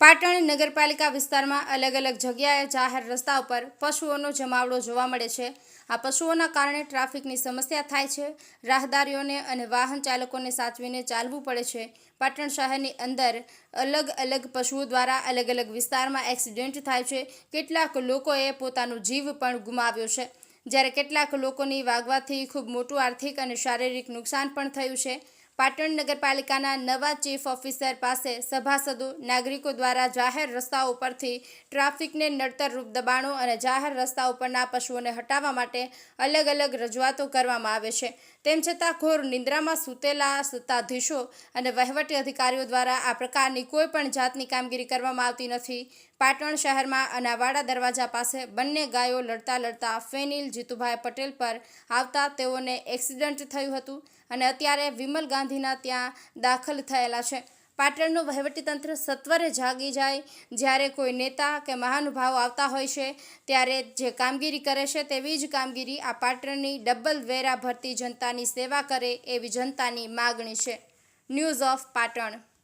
પાટણ નગરપાલિકા વિસ્તારમાં અલગ અલગ જગ્યાએ જાહેર રસ્તા ઉપર પશુઓનો જમાવડો જોવા મળે છે. આ પશુઓના કારણે ટ્રાફિકની સમસ્યા થાય છે. રાહદારીઓને અને વાહન ચાલકોને સાચવીને ચાલવું પડે છે. પાટણ શહેરની અંદર અલગ અલગ પશુઓ દ્વારા અલગ અલગ વિસ્તારમાં એક્સિડન્ટ થાય છે. કેટલાક લોકોએ પોતાનો જીવ પણ ગુમાવ્યો છે. જ્યારે કેટલાક લોકોની વાગવાથી ખૂબ મોટું આર્થિક અને શારીરિક નુકસાન પણ થયું છે. પાટણ નગરપાલિકાના નવા ચીફ ઓફિસર પાસે સભાસદો, નાગરિકો દ્વારા જાહેર રસ્તાઓ ઉપરથી ટ્રાફિકને નડતરરૂપ દબાણો અને જાહેર રસ્તા ઉપરના પશુઓને હટાવવા માટે અલગ અલગ રજૂઆતો કરવામાં આવે છે. તેમ છતાં ઘોર નિંદ્રામાં સૂતેલા સત્તાધીશો અને વહીવટી અધિકારીઓ દ્વારા આ પ્રકારની કોઈ પણ જાતની કામગીરી કરવામાં આવતી નથી. પાટણ શહેરમાં અનાવાડા દરવાજા પાસે બંને ગાયો લડતા લડતા ફેનિલ જીતુભાઈ પટેલ પર આવતા તેઓને એક્સિડન્ટ થયું હતું અને અત્યારે વિમલ ગાંધીના ત્યાં દાખલ થયેલા છે. પાટણનું વહીવટીતંત્ર સત્વરે જાગી જાય, જ્યારે કોઈ નેતા કે મહાનુભાવ આવતા હોય છે, ત્યારે જે કામગીરી કરે છે તેવી જ કામગીરી આ પાટણની ડબલ વેરા ભરતી જનતાની સેવા કરે એવી જનતાની માગણી છે. News of Patan.